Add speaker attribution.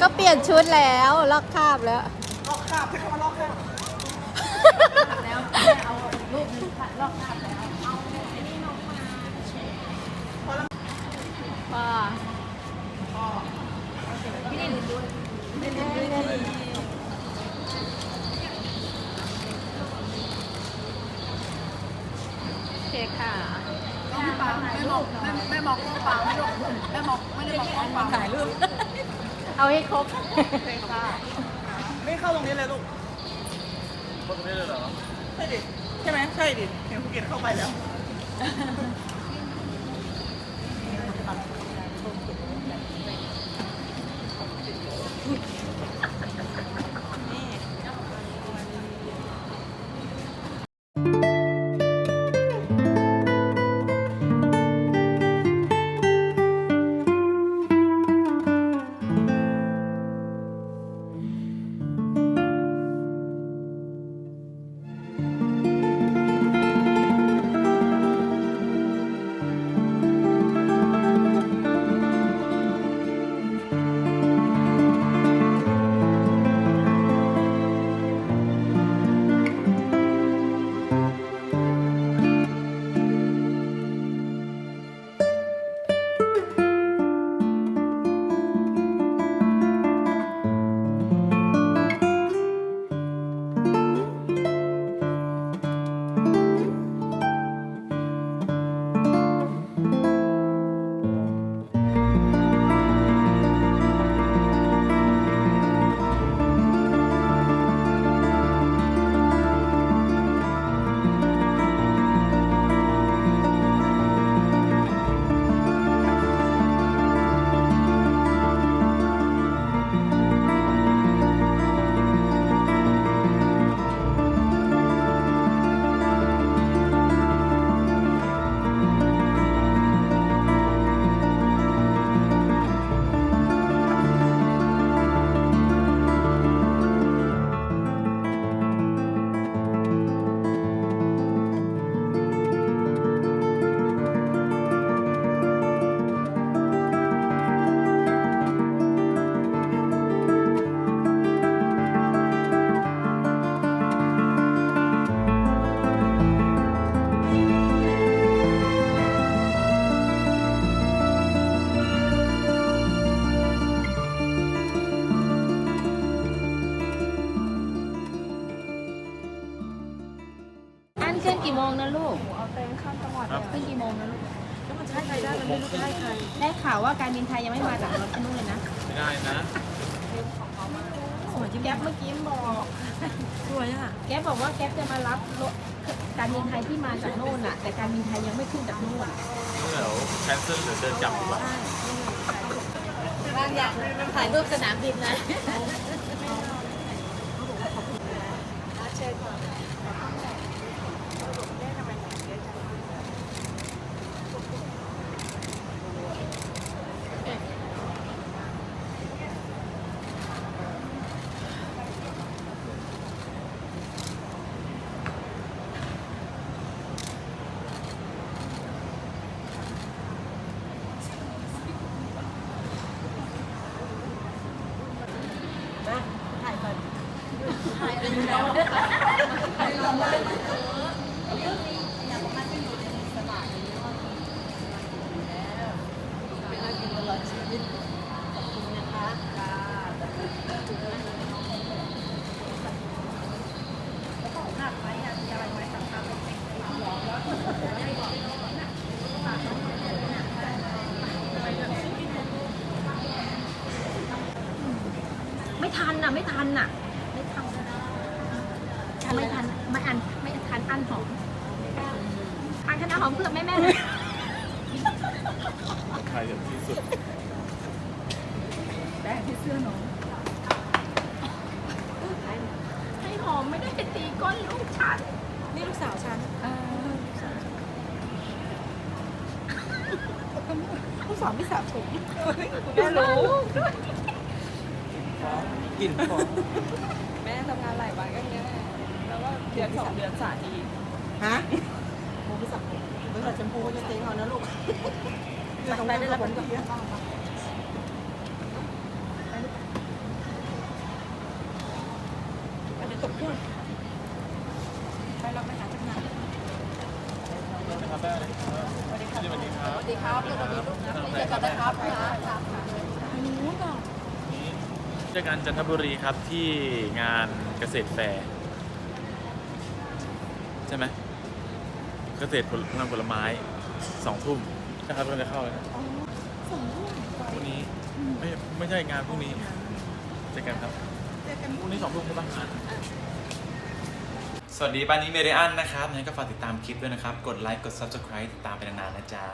Speaker 1: ก็เปลี่ยนชุดแล้วลอกคราบแล้ว
Speaker 2: ลอกคราบใช้คำว่าลอกคราบ
Speaker 3: แล้วเอารูปนึงลอกภาพแล้วเอาไอ้นี่น้องมาป้าพี่ลินดูพี่ลินดูโอเคค่ะ
Speaker 2: กล้องเปล่าแม่มองแม่แม่มองกล้องเปล่าไม่ได้แม่มองไม่ได้มองกล้องเปล่าถ่ายรูป
Speaker 1: เอาให้ครบ
Speaker 2: ไม่เข้าตรงนี้เลยลูก
Speaker 4: คนนี้เลยเหรอ
Speaker 2: ใช่ดิ ใช่ไหม ใช่ดิ เห็นภูเก็ตเข้าไปแล้ว
Speaker 3: อันขึ้นกี่โมงนะลูก
Speaker 2: เอาเต็มข้ามจังหวัด
Speaker 4: ครับ
Speaker 3: ขึ้นกี่โมงนะลูก
Speaker 2: แล้วมันใช่ใครได้มันไม่รู้ใช่ใคร
Speaker 3: ได้ข่าวว่าการบินไทยยังไม่มาจากรถที่นู่นเลยนะ
Speaker 4: ไม่ได้นะ
Speaker 3: สวยแก๊ปเมื่อกี้บอก
Speaker 2: สวยอะ
Speaker 3: แก๊ปบอกว่าแก๊ปจะมารับรถการบินไทยที่มาจากโน่นน่ะ แต่การบินไทยยังไม่ขึ้นจากโน่น
Speaker 4: เดี๋ยวแคนเซิลหรือเดินกลับดีกว่า
Speaker 3: บางอย่างถ่ายรูปสนามบินนะ ไม่ทันน่ะ ไม่ทันน่ะไม่ทัน ไม่ทันไม่อันไม่ทันอันหอมอันคณะหอมเพื่อแม่แม่ๆเลย
Speaker 4: ใครอย่างที่สุด
Speaker 2: แดงที่เสื้อน้อง
Speaker 3: ให้หอมไม่ได้ไปตีก้นลูกฉัน
Speaker 2: นี่ลูกสาวฉันลูกสาวไม่สาวผมแม่รู้
Speaker 4: กลิ่นหอม
Speaker 2: แม่ทำงานหลายวันก็เนี้ยแล้วก็เเดือนสองเดือนสาทีฮะมูพิสักบริษัทแชมพูจะเจ๊งเอานะลูกไปได้แล้วผลก่อ
Speaker 4: นตกพุ่งไปเราไปหาจังหวะสวัสดีครับ
Speaker 2: สวัสดีครับสวัสดีลูกนะเจอกันนะครับครับนู้นก่อ
Speaker 4: นเจอกันจันทบุรีครับที่งานเกษตรแฟร์ ใช่ไหมเกษตรผลงานผลไม้สองทุ่มนะครับเราจะเข้าแล้วนะ
Speaker 3: สองทุ่ม
Speaker 4: พรุ่งนี้ไม่ไม่ใช่งานพรุ่งนี้เจอกันครับ
Speaker 5: เจอกัน
Speaker 4: พรุ่งนี้สองทุ่มใช่ปะงานสวัสดีบ้านนี้เมเดียนนะครับงั้นก็ฝากติดตามคลิปด้วยนะครับ กดไลค์กด Subscribe ติดตามไปนานๆนะจ๊ะ